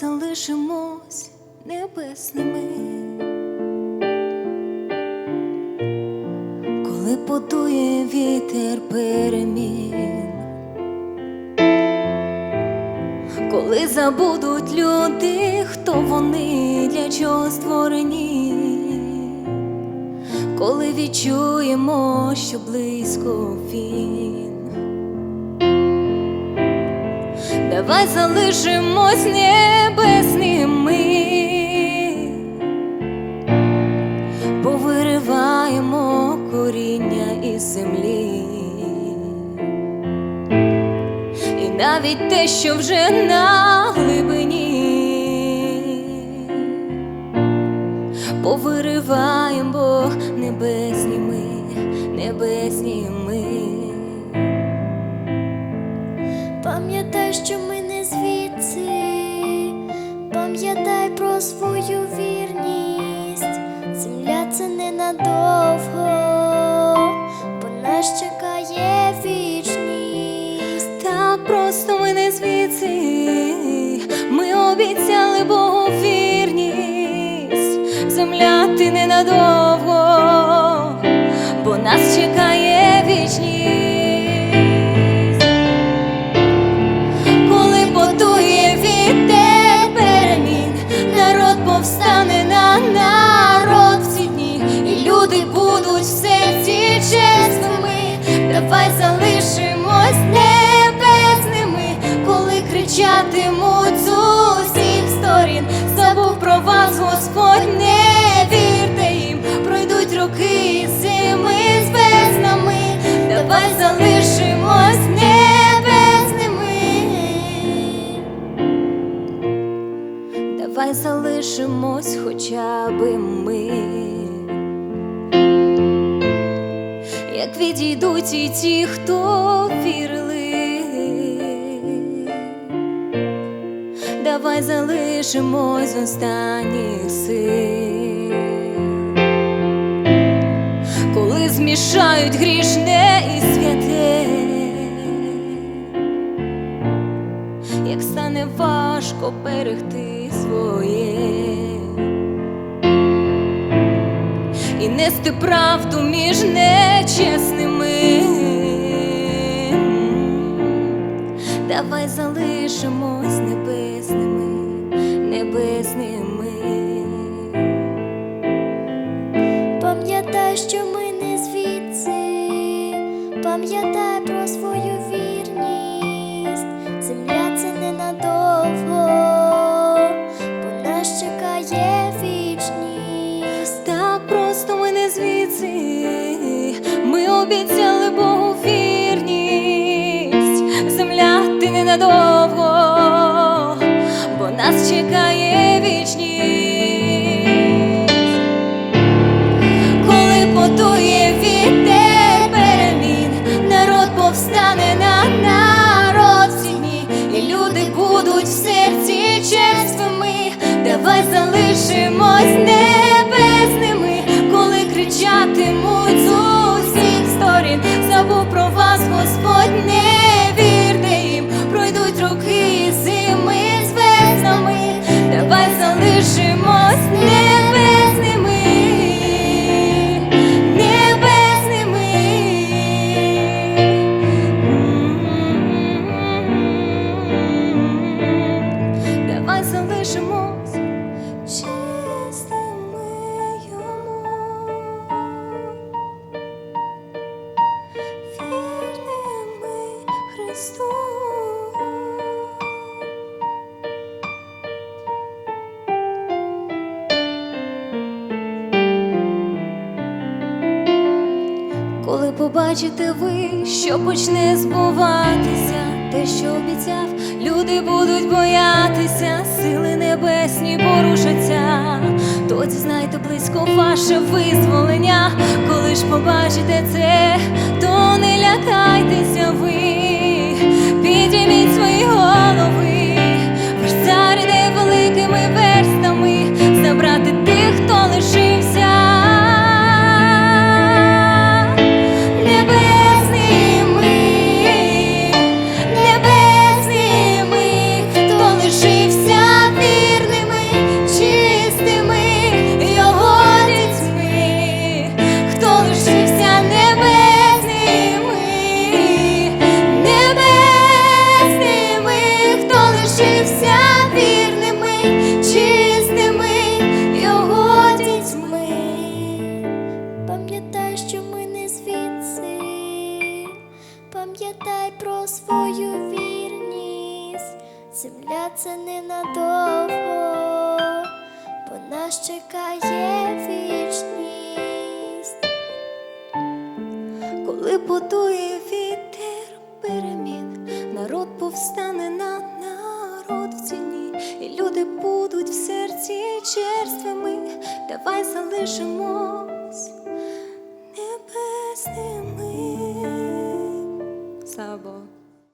залишимось небесними, коли подує вітер перемін, коли забудуть люди, хто вони для чого створені, коли відчуємо, що близько він. Давай залишимось небесними, повириваємо коріння із землі, і навіть те, що вже на глибині, Пам'ятай, що ми не звідси, пам'ятай про свою вірність. Земля це ненадовго, бо нас чекає вічність. Так просто ми не звідси, ми обіцяли Богу вірність, земля ти ненадовго, Залишимось хоча би ми. Як відійдуть і ті, хто вірили, давай залишимось з останніх сил, коли змішають грішне і святе, як стане важко берегти своє і нести правду між нечесними. Давай залишимось небесними. Ти ненадовго, Коли побачите ви, що почне збуватися, те, що обіцяв, люди будуть боятися, сили небесні порушаться. Тоді знайте близько ваше визволення. Коли ж побачите це, то не лякайтеся ви, підійміть свої голови, це ненадовго, бо нас чекає вічність, коли будує вітер перемін, народ повстане на народ в тіні, і люди будуть в серці черствими, давай залишимо.